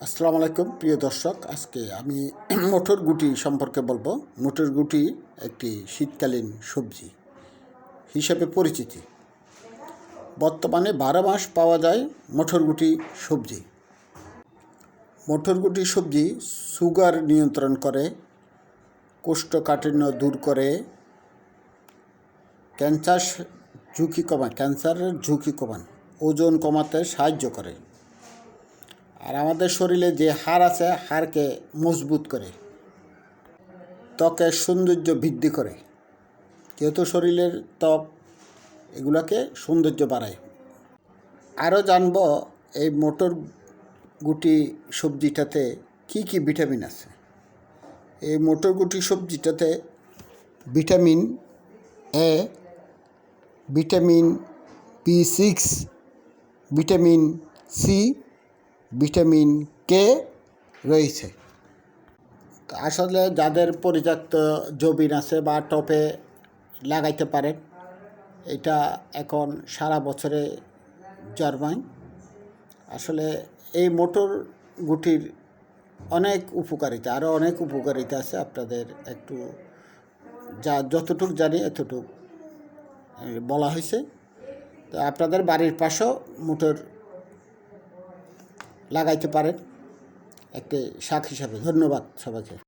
আসসালামু আলাইকুম, প্রিয় দর্শক। আজকে আমি মটর গুটি সম্পর্কে বলব। মটর গুটি একটি শীতকালীন সবজি হিসেবে পরিচিতি। বর্তমানে বারো মাস পাওয়া যায় মটরগুটি সবজি। মটরগুটি সবজি সুগার নিয়ন্ত্রণ করে, কোষ্ঠকাঠিন্য দূর করে, ক্যান্সার ঝুঁকি কমায়, ক্যান্সারের ঝুঁকি কমান ওজন কমাতে সাহায্য করে। আর আমাদের শরীরে যে হাড় আছে, হাড়কে মজবুত করে। ত্বকের সৌন্দর্য বৃদ্ধি করে। যেহেতু শরীরের ত্বক এগুলোকে সৌন্দর্য বাড়ায়। আরও জানব এই মোটর গুটি সবজিটাতে কি কি ভিটামিন আছে। এই মোটর গুটি সবজিটাতে vitamin A, vitamin B six, vitamin C vitamin K রয়েছে। আসলে যাদের পরিত্যক্ত জবিন আছে বা টপে লাগাইতে পারেন, এটা এখন সারা বছরে জন্মায়। আসলে এই মোটর গুটির অনেক উপকারিতা আরও অনেক উপকারিতা আছে আপনাদের একটু যা যতটুক জানি এতটুক বলা হয়েছে। তো আপনাদের বাড়ির পাশেও মোটর লাগাইতে পারেন। একটি শাক হিসাবে ধন্যবাদ সবাইকে।